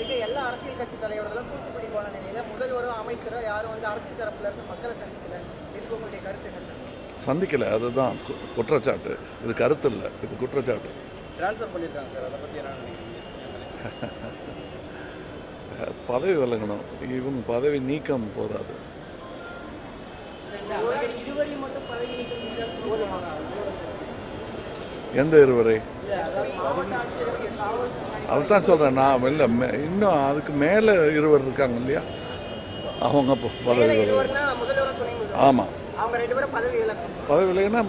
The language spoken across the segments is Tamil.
எல்லா அரசியல் கட்சி தலைவர்களும் தூத்துக்குடி போன நிலையில முதல்வரும் அமைச்சரும் யாரும் வந்து அரசியல் தரப்புல இருந்து மக்களை சந்திக்கல. இதுக்கு உங்களுடைய கருத்து சந்திக்கலை. அதுதான் குற்றச்சாட்டு. இது கருத்து இல்லை. இது குற்றச்சாட்டு. ட்ரான்ஸ்ஃபர் பண்ணியிருக்காங்க சார். அதை பற்றி என்ன நினைக்கிறீங்க? பதவி விலகணும். இவங்க பதவி நீக்கம் போதாது இருவரையும் மட்டும் பதவி நீக்கம் எந்த இருவரை? அதுதான் சொல்கிறேன் நான் இல்லை மே- இன்னும் அதுக்கு மேலே இருவர் இருக்காங்க இல்லையா? அவங்க பதவி ஆமாம் பதவி விலகினா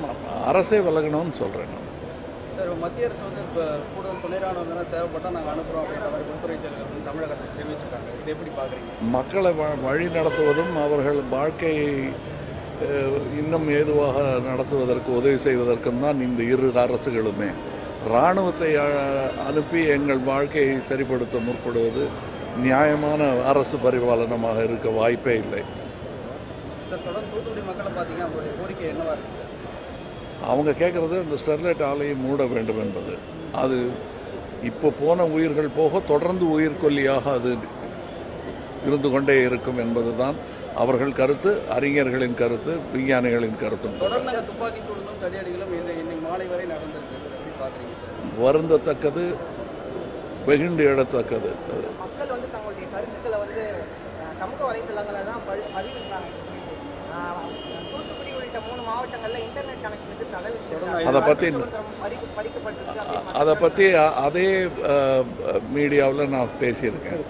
அரசே விலகணும்னு சொல்கிறேன் நான். சார் மத்திய அரசு வந்து இப்போ கூடுதல் துணை ராணுவம் தேவைப்பட்டால் நாங்கள் அனுப்புகிறோம் அப்படின்ற மாதிரி உள்துறை செயலர் தெரிவிச்சிருக்காங்க இது எப்படி பார்க்குறீங்க மக்களை வ- வழி நடத்துவதும் அவர்கள் வாழ்க்கையை இன்னும் ஏதுவாக நடத்துவதற்கு உதவி செய்வதற்கும் தான் இந்த இரு அரசுகளுமே. இராணுவத்தை அனுப்பி எங்கள் வாழ்க்கையை சரிப்படுத்த முற்படுவது நியாயமான அரசு பரிபாலனமாக இருக்க வாய்ப்பே இல்லை. அவங்க கேட்குறது இந்த ஸ்டெர்லைட் ஆலையை மூட வேண்டும் என்பது. அது இப்போ போன உயிர்கள் போக தொடர்ந்து உயிர்கொல்லியாக அது இருந்து கொண்டே இருக்கும் என்பதுதான். அவர்கள் கருத்து அறிஞர்களின் கருத்து விஞ்ஞானிகளின் கருத்தும் வருந்தத்தக்கது வெகுண்டு எழத்தக்கது. அது மக்கள் வந்து தங்களுடைய கருத்துக்களை வந்து அஹ், சமூக வலைதளங்களை தான் பதி- பதிவிடுறாங்க. அஹ், தூத்துக்குடி உள்ளிட்ட மூணு மாவட்டங்கள்ல இன்டர்நெட் கனெக்ஷனுக்கு தடை வச்சிருக்காங்க அதை பற்றி அதே மீடியாவில் நான் பேசியிருக்கேன்.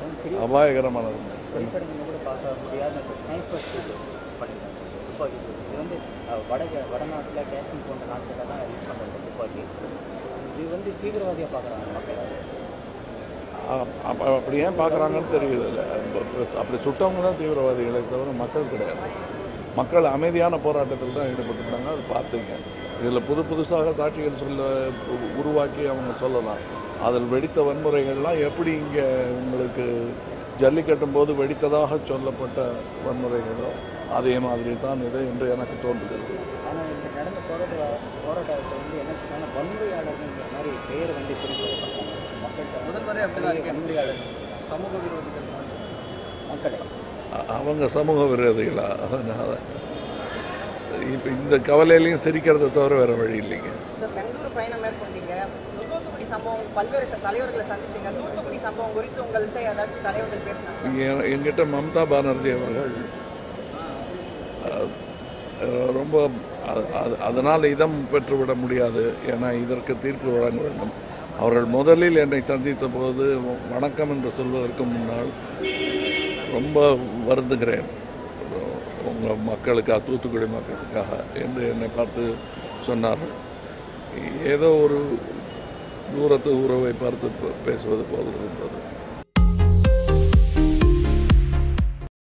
அபாயகரமானது. திரைப்படங்களை கூட பார்க்க முடியாத ஸ்னைப்பர் பண்ணிட்டாங்க துப்பாக்கி சூடு. இது வந்து வட வடநாட்டில் காஷ்மீர் போன்ற நாட்டில் தான் யூஸ் பண்ணுறது துப்பாக்கி இது வந்து தீவிரவாதியாக பார்க்குறாங்க மக்கள் அப்படி ஏன் பார்க்குறாங்கன்னு தெரியல அப்படி சுட்டவங்க தான் தீவிரவாதிகளை தவிர மக்கள் கிடையாது. மக்கள் அமைதியான போராட்டத்தில் தான் ஈடுபட்டுருந்தாங்க அது பார்த்தீங்க. இதில் புது புதுசாக காட்சிகள் சொல்ல உ- உருவாக்கி அவங்க சொல்லலாம். அதில் வெடித்த வன்முறைகள்லாம் எப்படி இங்கே உங்களுக்கு ஜல்லிக்கட்டும் போது வெடித்ததாக சொல்லப்பட்ட வன்முறைகளோ அதே மாதிரி தான் இது என்று எனக்கு தோன்றுகிறது. அவங்க சமூக விரோதிகளா? அதனால். இப்போ இந்த கவலையிலையும் சிரிக்கிறத தவிர வேறு வழி இல்லைங்க. என்கிட்ட மம்தா பானர்ஜி அவர்கள் ரொம்ப அதனால் இதம் பெற்றுவிட முடியாது ஏன்னா இதற்கு தீர்ப்பு வழங்க வேண்டும். அவர்கள் முதலில் என்னை சந்தித்த போது வணக்கம் என்று சொல்வதற்கு முன்னால் ரொம்ப வருந்துகிறேன். உங்கள் மக்களுக்காக தூத்துக்குடி மக்களுக்காக என்று என்னை பார்த்து சொன்னார்கள். ஏதோ ஒரு தூரத்து உறவை பார்த்து பேசுவது போல் இருந்தது.